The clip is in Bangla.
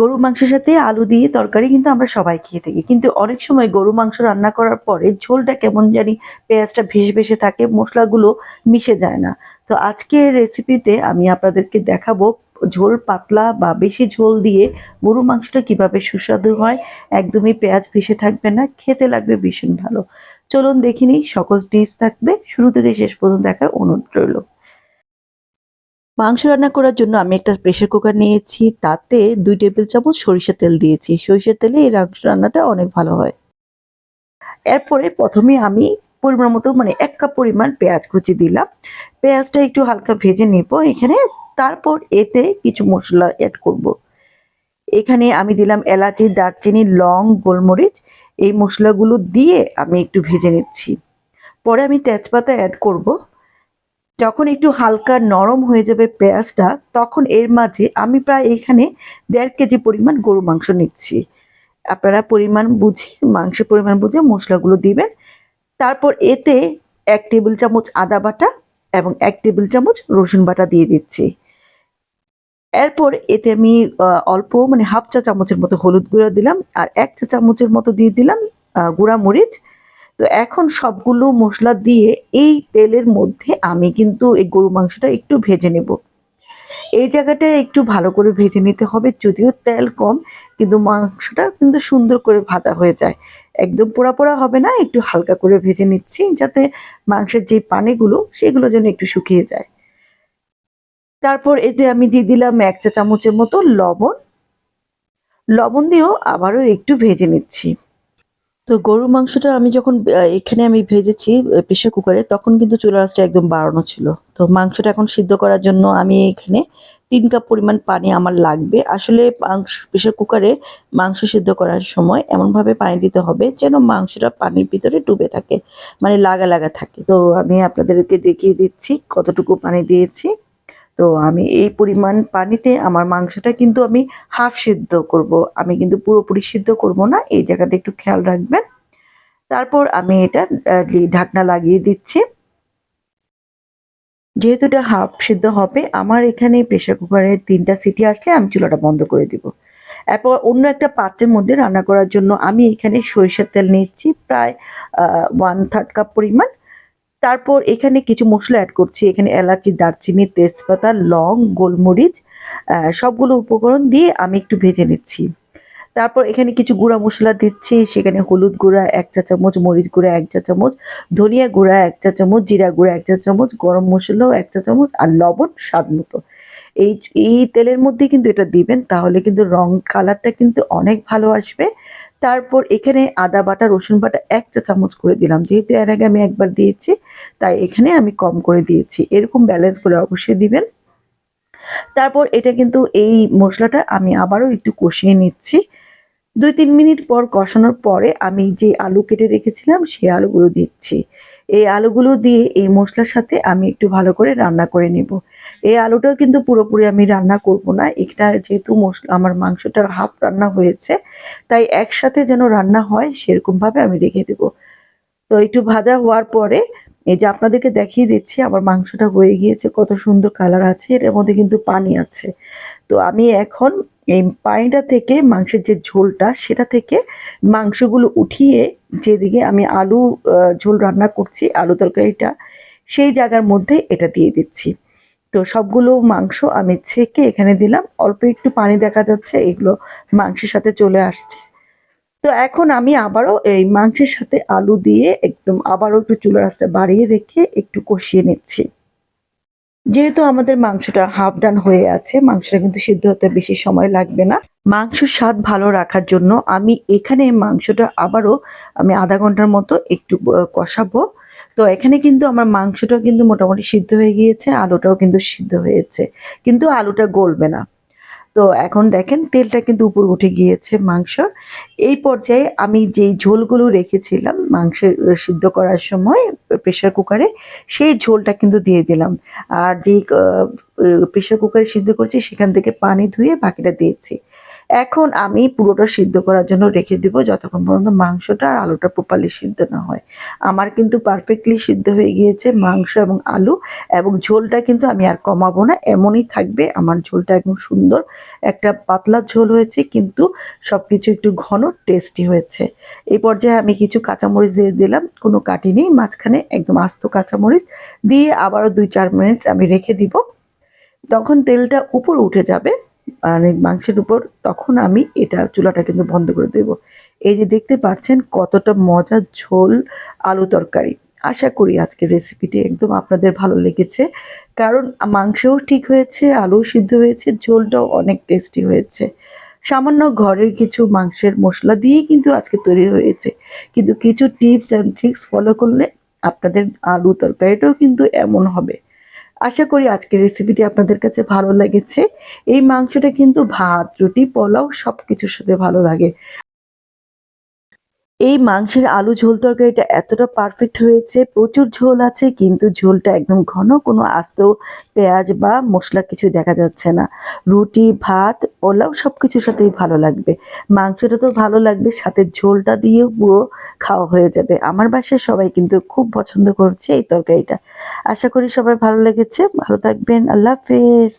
গরু মাংসের সাথে আলু দিয়ে তরকারি কিন্তু আমরা সবাই খেয়ে থাকি। কিন্তু অনেক সময় গরু মাংস রান্না করার পরে ঝোলটা কেমন জানি পেঁয়াজটা ভেসে ভেসে থাকে, মশলাগুলো মিশে যায় না। তো আজকের রেসিপিতে আমি আপনাদেরকে দেখাবো ঝোল পাতলা বা বেশি ঝোল দিয়ে গরু মাংসটা কীভাবে সুস্বাদু হয়। একদমই পেঁয়াজ ভেসে থাকবে না, খেতে লাগবে ভীষণ ভালো। চলুন দেখিনি সকল টিপস থাকবে। শুরু থেকে শেষ পর্যন্ত দেখার অনুরোধ রইল। মাংস রান্না করার জন্য আমি একটা প্রেশার কুকার নিয়েছি। তাতে দুই টেবিল চামচ সরিষা তেল দিয়েছি। সরিষার তেলে এই মাংস রান্নাটা অনেক ভালো হয়। এরপরে প্রথমে আমি পরিমাণ মতো মানে এক কাপ পরিমাণ পেঁয়াজ কুচি দিলাম। পেঁয়াজটা একটু হালকা ভেজে নেব এখানে। তারপর এতে কিছু মশলা অ্যাড করব। এখানে আমি দিলাম এলাচি, দারচিনি, লং, গোলমরিচ। এই মশলাগুলো দিয়ে আমি একটু ভেজে নিচ্ছি। পরে আমি তেজপাতা অ্যাড করব। যখন একটু হালকা নরম হয়ে যাবে পেঁয়াজটা, তখন এর মাঝে আমি প্রায় এখানে দেড় কেজি পরিমাণ গরু মাংস নিচ্ছি। আপনারা পরিমাণ বুঝে, মাংসের পরিমাণ বুঝে মশলাগুলো দিবেন। তারপর এতে এক টেবিল চামচ আদা বাটা এবং এক টেবিল চামচ রসুন বাটা দিয়ে দিচ্ছি। এরপর এতে আমি অল্প মানে হাফ চা চামচের মতো হলুদ গুঁড়া দিলাম আর এক চা চামচের মতো দিয়ে দিলাম গুঁড়া মরিচ তো এখন সবগুলো মশলা দিয়ে এই তেলের মধ্যে আমি কিন্তু এই গরু মাংসটা একটু ভেজে নেব। এই জায়গাটা একটু ভালো করে ভেজে নিতে হবে, যদিও তেল কম, কিন্তু মাংসটা কিন্তু সুন্দর করে ভাজা হয়ে যায়। একদম পোড়া পোড়া হবে না, একটু হালকা করে ভেজে নিচ্ছি যাতে মাংসের যে পানিগুলো, সেগুলো যেন একটু শুকিয়ে যায়। তারপর এতে আমি দিয়ে দিলাম এক চা চামচের মতো লবণ। লবণ দিয়েও আবারও একটু ভেজে নিচ্ছি। তো গরু মাংসটা আমি যখন এখানে আমি ভেজেছি প্রেশার কুকারে, তখন কিন্তু চুলা আঁচটা একদম বাড়ানো ছিল। তো মাংসটা এখন সিদ্ধ করার জন্য আমি এখানে তিন কাপ পরিমাণ পানি আমার লাগবে। আসলে মাংস, প্রেশার কুকারে মাংস সিদ্ধ করার সময় এমনভাবে পানি দিতে হবে যেন মাংসটা পানির ভিতরে ডুবে থাকে মানে লাগা লাগা থাকে। তো আমি আপনাদেরকে দেখিয়ে দিচ্ছি কতটুকু পানি দিয়েছি। তো আমি এই পরিমাণ পানিতে আমার মাংসটা কিন্তু আমি হাফ সিদ্ধ করব। আমি কিন্তু পুরোপুরি সিদ্ধ করব না, এই জায়গাটা একটু খেয়াল রাখবেন। তারপর আমি এটা ঢাকনা লাগিয়ে দিচ্ছি। যেহেতু এটা হাফ সিদ্ধ হবে, আমার এখানে প্রেশার কুকারে তিনটা সিটি আসলে আমি চুলাটা বন্ধ করে দিব। এরপর অন্য একটা পাত্রের মধ্যে রান্না করার জন্য আমি এখানে সরিষার তেল নিচ্ছি প্রায় ওয়ান থার্ড কাপ পরিমাণ। তারপর এখানে কিছু মশলা অ্যাড করছি। এখানে এলাচি, দারচিনি, তেজপাতা, লং, গোলমরিচ সবগুলো উপকরণ দিয়ে আমি একটু ভেজে নিচ্ছি। তারপর এখানে কিছু গুঁড়া মশলা দিচ্ছি। সেখানে হলুদ গুঁড়া এক চা চামচ, মরিচ গুঁড়া এক চা চামচ, ধনিয়া গুঁড়া এক চা চামচ, জিরা গুঁড়া এক চা চামচ, গরম মশলাও এক চা চামচ আর লবণ স্বাদ মতো। এই এই তেলের মধ্যে কিন্তু এটা দিবেন, তাহলে কিন্তু রং কালারটা কিন্তু অনেক ভালো আসবে। তারপর এখানে আদা বাটা, রসুন বাটা এক চা চামচ করে দিলাম। যেহেতু এর আগে আমি একবার দিয়েছি, তাই এখানে আমি কম করে দিয়েছি। এরকম ব্যালেন্স করে অবশ্যই দিবেন। তারপর এটা কিন্তু এই মশলাটা আমি আবারও একটু কষিয়ে নিচ্ছি। দুই তিন মিনিট পর কষানোর পরে আমি যে আলু কেটে রেখেছিলাম, সেই আলুগুলো দিচ্ছি। এই আলুগুলো দিয়ে এই মশলার সাথে আমি একটু ভালো করে রান্না করে নেব। এই আলুটাও কিন্তু পুরোপুরি আমি রান্না করব না। এটা যেহেতু মশলা আমার মাংসটা হাফ রান্না হয়েছে, তাই একসাথে যেন রান্না হয় সেরকমভাবে আমি রেখে দেব। তো একটু ভাজা হওয়ার পরে এই যে আপনাদেরকে দেখিয়ে দিচ্ছি, আমার মাংসটা হয়ে গিয়েছে, কত সুন্দর কালার আছে, এর মধ্যে কিন্তু পানি আছে। তো আমি এখন এই পানিটা থেকে মাংসের যে ঝোলটা, সেটা থেকে মাংসগুলো উঠিয়ে যেদিকে আমি আলু ঝোল রান্না করছি, আলু তরকারিটা, সেই জায়গার মধ্যে এটা দিয়ে দিচ্ছি। তো সবগুলো মাংস আমি ছেঁকে এখানে দিলাম। অল্প একটু পানি দেখা যাচ্ছে, এগুলো মাংসের সাথে চলে আসছে। তো এখন আমি আবারও এই মাংসের সাথে আলু দিয়ে একদম আবারও একটু চুলা রাস্তা বাড়িয়ে রেখে একটু কষিয়ে নিচ্ছি। যেহেতু আমাদের মাংসটা হাফ ডান হয়ে আছে, মাংসটা কিন্তু সিদ্ধ হতে বেশি সময় লাগবে না। মাংস স্বাদ ভালো রাখার জন্য আমি এখানে মাংসটা আবারও আমি আধা ঘণ্টার মতো একটু কষাবো। তো এখানে কিন্তু আমার মাংসটাও কিন্তু মোটামুটি সিদ্ধ হয়ে গিয়েছে, আলুটাও কিন্তু সিদ্ধ হয়েছে। কিন্তু আলুটা গলবে না। তো এখন দেখেন, তেলটা কিন্তু উপর উঠে গিয়েছে মাংস। এই পর্যায়ে আমি যেই ঝোলগুলো রেখেছিলাম মাংস সিদ্ধ করার সময় প্রেশার কুকারে সেই ঝোলটা কিন্তু দিয়ে দিলাম। আর যেই প্রেশার কুকারে সিদ্ধ করছি, সেখান থেকে পানি ধুয়ে বাকিটা দিয়েছি। এখন আমি পুরোটা সিদ্ধ করার জন্য রেখে দিব যতক্ষণ পর্যন্ত মাংসটা আর আলুটা প্রপারলি সিদ্ধ না হয়। আমার কিন্তু পারফেক্টলি সিদ্ধ হয়ে গিয়েছে মাংস এবং আলু এবং ঝোলটা কিন্তু আমি আর কমাবো না, এমনই থাকবে। আমার ঝোলটা একদম সুন্দর, একটা পাতলা ঝোল হয়েছে কিন্তু সব কিছু একটু ঘন টেস্টি হয়েছে। এই পর্যায়ে আমি কিছু কাঁচামরিচ দিয়ে দিলাম, কোনো কাটিনি মাঝখানে একদম আস্ত কাঁচামরিচ দিয়ে আবারও দুই চার মিনিট আমি রেখে দিব। তখন তেলটা উপর উঠে যাবে। মানে মাংসের উপর, তখন আমি এটা চুলাটা কিন্তু বন্ধ করে দেব। এই যে দেখতে পাচ্ছেন কতটা মজার ঝোল আলু তরকারি। আশা করি আজকের রেসিপিটি একদম আপনাদের ভালো লেগেছে। কারণ মাংসও ঠিক হয়েছে আলু সিদ্ধ হয়েছে, ঝোলটাও অনেক টেস্টি হয়েছে। সামান্য ঘরের কিছু মাংসের মশলা দিয়েই কিন্তু আজকে তৈরি হয়েছে। কিন্তু কিছু টিপস অ্যান্ড ট্রিক্স ফলো করলে আপনাদের আলু তরকারিটাও কিন্তু এমন হবে। আশা করি আজকের রেসিপিটি আপনাদের কাছে ভালো লেগেছে। এই মাংসটা কিন্তু ভাত, রুটি, পোলাও সব কিছুর সাথে ভালো লাগে। এই মাংসের আলু ঝোল তরকারিটা এতটা পারফেক্ট হয়েছে, প্রচুর ঝোল আছে, কিন্তু ঝোলটা একদম ঘন কোনো আস্ত পেঁয়াজ বা মশলা কিছু দেখা যাচ্ছে না। রুটি, ভাত, পোলাও সব কিছুর সাথেই ভালো লাগবে। মাংসটা তো ভালো লাগবে, সাথে ঝোলটা দিয়েও পুরো খাওয়া হয়ে যাবে। আমার বাসায় সবাই কিন্তু খুব পছন্দ করছে এই তরকারিটা। আশা করি সবাই ভালো লেগেছে। ভালো থাকবেন। আল্লাহ হাফেজ।